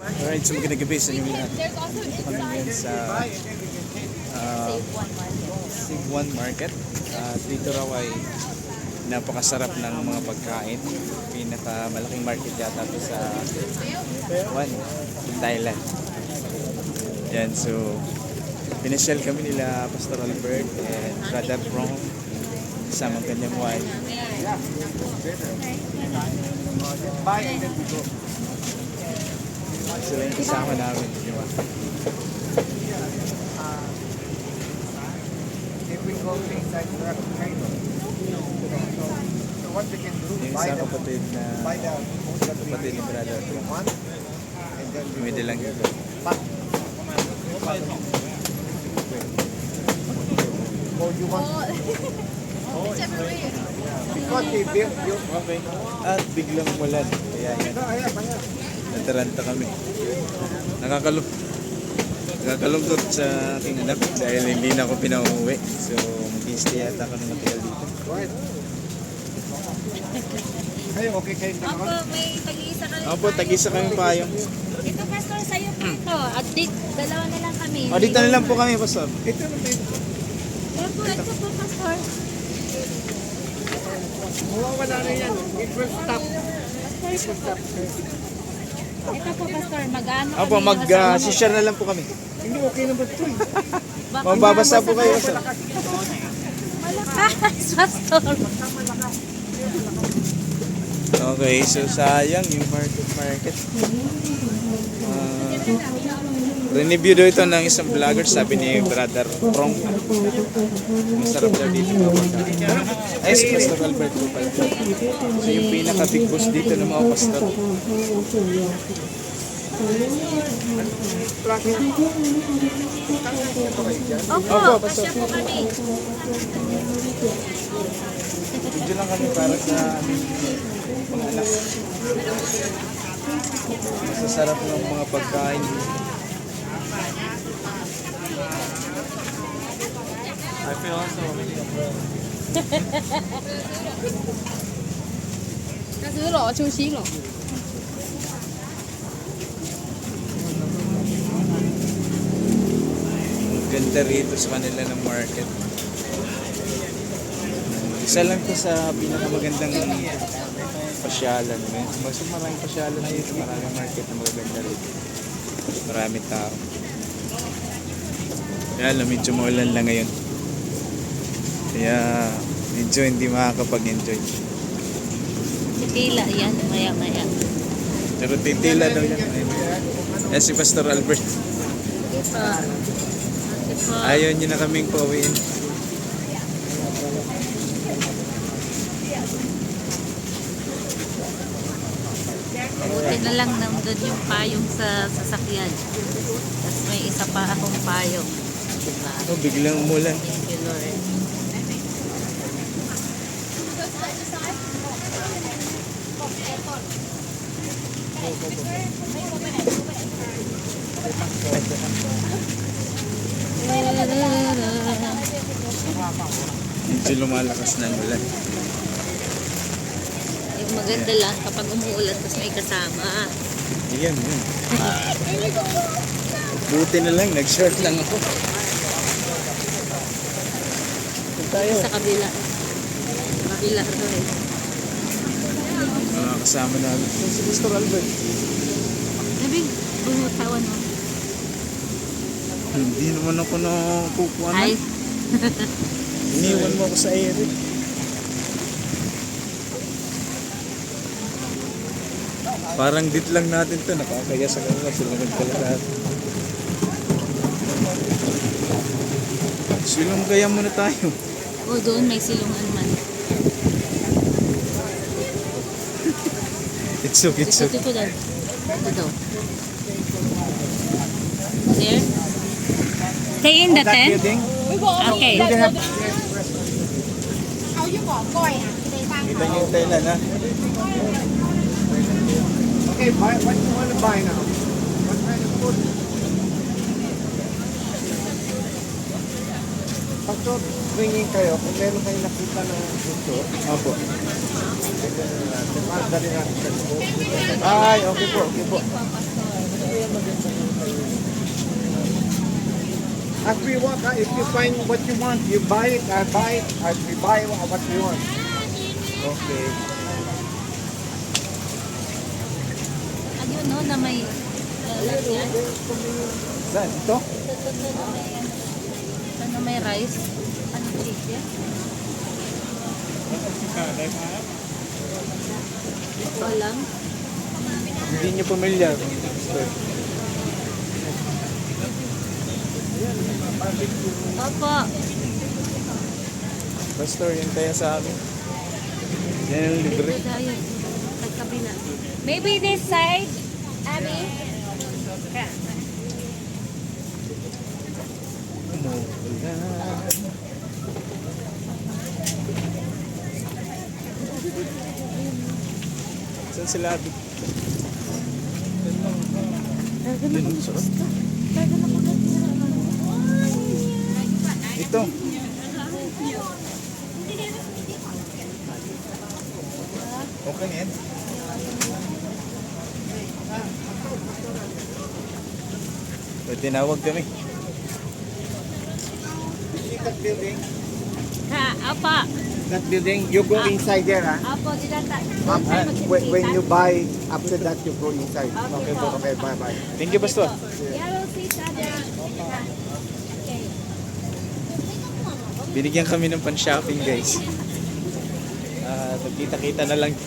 Alright, so magandang gabi sa inyo lahat. There's also Kami ngayon sa uh, one market. Sigwan Market. At dito raw ay napakasarap ng mga pagkain. Pinakamalaking market yata ito sa One, Thailand. Yan, so pinasyal kami nila Pastor Albert and Brother Ron kasama ang kanyang wife. Sila yung kasama namin. Di ba? If we go inside the volcano, so what we can do, Yung buy the, kapatid na buy the food that we kapatid ni Brother want, and then we Tumidi go lang dito. back. Or you want, Oh, whichever way. because they built, Okay. At biglang umulan. Kaya yan. Nataranta kami. Nakakalung Nakakalungkot sa aking anak dahil hindi na ako pinauwi. So, mag-stay yata kami matagal dito. ahead. Kayo, okay kayo Opo, naman? may tag-iisa kami. Ako po, tag-isa kami payong. Ito, Pastor, sa'yo po ito. At di, dalawa na lang kami. O, dito na lang po kami, Pastor. Ito naman tayo. Ito po, ito po, Pastor. Mawawala na yan. It will stop. Pastor, ito po. Ito po, Pastor. Mag-ano Opo, mag-share na lang po kami. Hindi okay naman ito eh. Mababasa po kayo, Pastor. Malakas, Pastor. Okay, so sayang yung market market. Uh, Reneview daw ito ng isang vlogger, sabi ni Brother Prong. Masarap daw dito mga pagkain. Ay, si Pastor Albert po pala. So yung pinaka-big boss dito ng mga pastor. Opo, Opo, kasya po kami. Video lang kami para sa aming mga anak. Masasarap ng mga pagkain. I feel also 那是老揪心了。 ganda rito sa kanila ng market. Isa lang to sa pinakamagandang pasyalan. Mas maraming pasyalan dito, maraming market na magaganda rito. Maraming tao. Kaya lang, medyo maulan lang ngayon. Kaya medyo hindi makakapag-enjoy. Tila yan, maya-maya. Pero titila daw yan. Yan si Pastor Albert. Ayaw niya na kaming pauwiin. Buti na lang nandun yung payong sa sasakyan. Tapos may isa pa akong payong. Diba? Oh, biglang umulan. Thank you, Lord. Medyo lumalakas na ang ulan. Maganda lang kapag umuulan tapos may kasama. Ayan, yun. Buti na lang, nag-short lang ako. Tayo. Sa kabila. Kabila to eh. Mga kasama namin. Si Pastor Albert. Sabi, bumutawan mo. Hindi naman ako na kukuha Ay, Iniwan mo ako sa ere. Parang dit lang natin to, nakakaya sa kanila sila nagdala lahat. Silong kaya muna tayo. O doon may silungan man. it's okay, it's okay. Ito, ito, ito daw. There? Stay in the tent? Okay. How you go? Boy, Kita niyo yung Thailand ha? Okay, buy, what do you want to buy now? What kind of food? Pagto, ringin kayo, kung meron kayong nakita ng gusto. Opo. Dali natin sa Ay, okay po, okay po. As we walk, ah, if you find what you want, you buy it, I buy it, as we buy what you want. Okay. No, na may uh, lagyan. Saan? Ito? Ano may rice? Ano chicken? Ito lang. Hindi nyo pamilyar. Opo. Pastor, yun kaya sa amin. Yan ang libre. Ito. Maybe this side. Abby. Saan sila Abby? Ito. Okay na. Pwede tinawag kami. That building? Ha, apa. That building, you go inside there, huh? Apo, dilata. Um, when, when you buy, after that you go inside. Okay, po. Okay, bye bye. Thank you, Pastor. Yellow seats. Okay. Binigyan kami ng pan-shopping, guys. Ah, nagkita-kita na lang.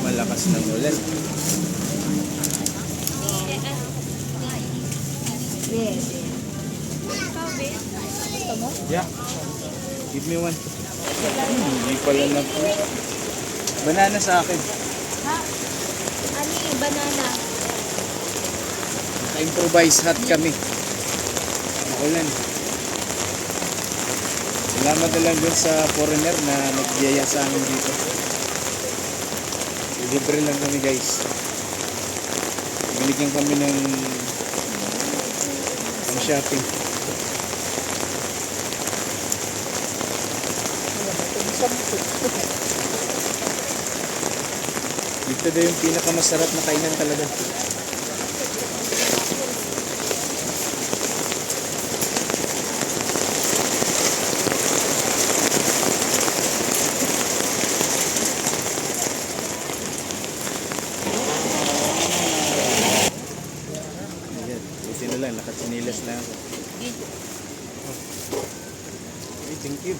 Malakas ng ulan. Yeah. Give me one. Hmm, Hindi pala na po. Banana sa akin. Ha? Ani, banana. Naka-improvise hot kami. Ulan. Salamat na lang dun sa foreigner na nagbiyaya sa amin dito. Libre lang kami guys. Binigyan kami ng pang shopping. Dito daw yung pinakamasarap na kainan talaga. Na lang, nakatsinilas na ako. Okay, thank you.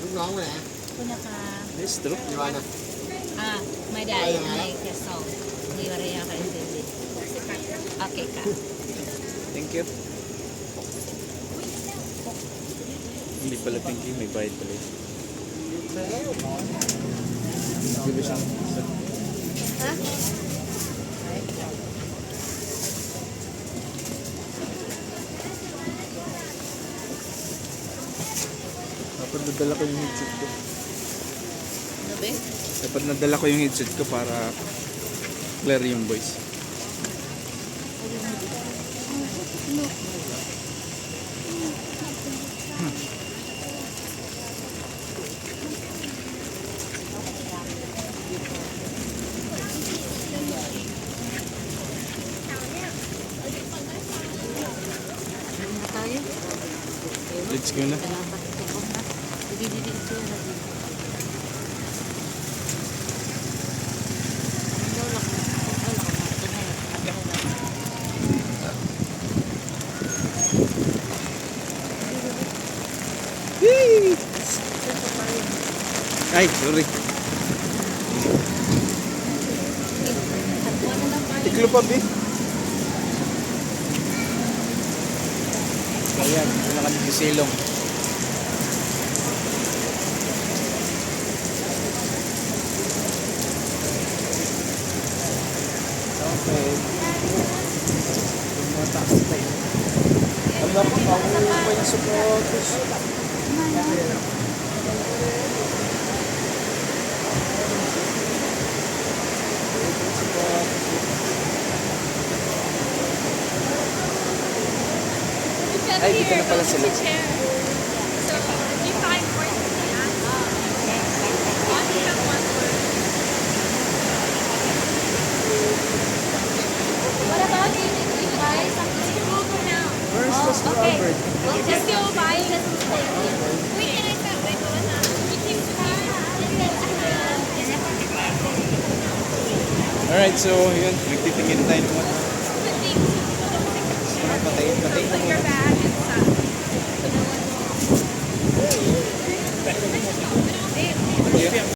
Lúc nón nè, Kuna ka. Yes, true. you wanna? Ah, may dahil may keso. Hindi mo rin ako intindi. Okay ka. Thank you. Hindi pala thank you, may bayad pala. ba siyang isa? Ha? Dapat nadala ko yung headset ko. Ano ba? Dapat nadala ko yung headset ko para clear yung voice. Let's go na. Salamat ito ko na. Hindi, hindi, hindi. Ito na din. Ang daw lang. Ang daw lang. Ito na yun. Ang daw lang. Yay! Ay, sorry. Tiklo pa, B. Ayan, na kami kisilong. Okay. Taxi tayo. Alam ko pa, uwi pa yung supporters. Ay, dito na pala sila. Where's the strawberry? Okay, we'll just go by. Alright, so yun, nagtitingin tayo mga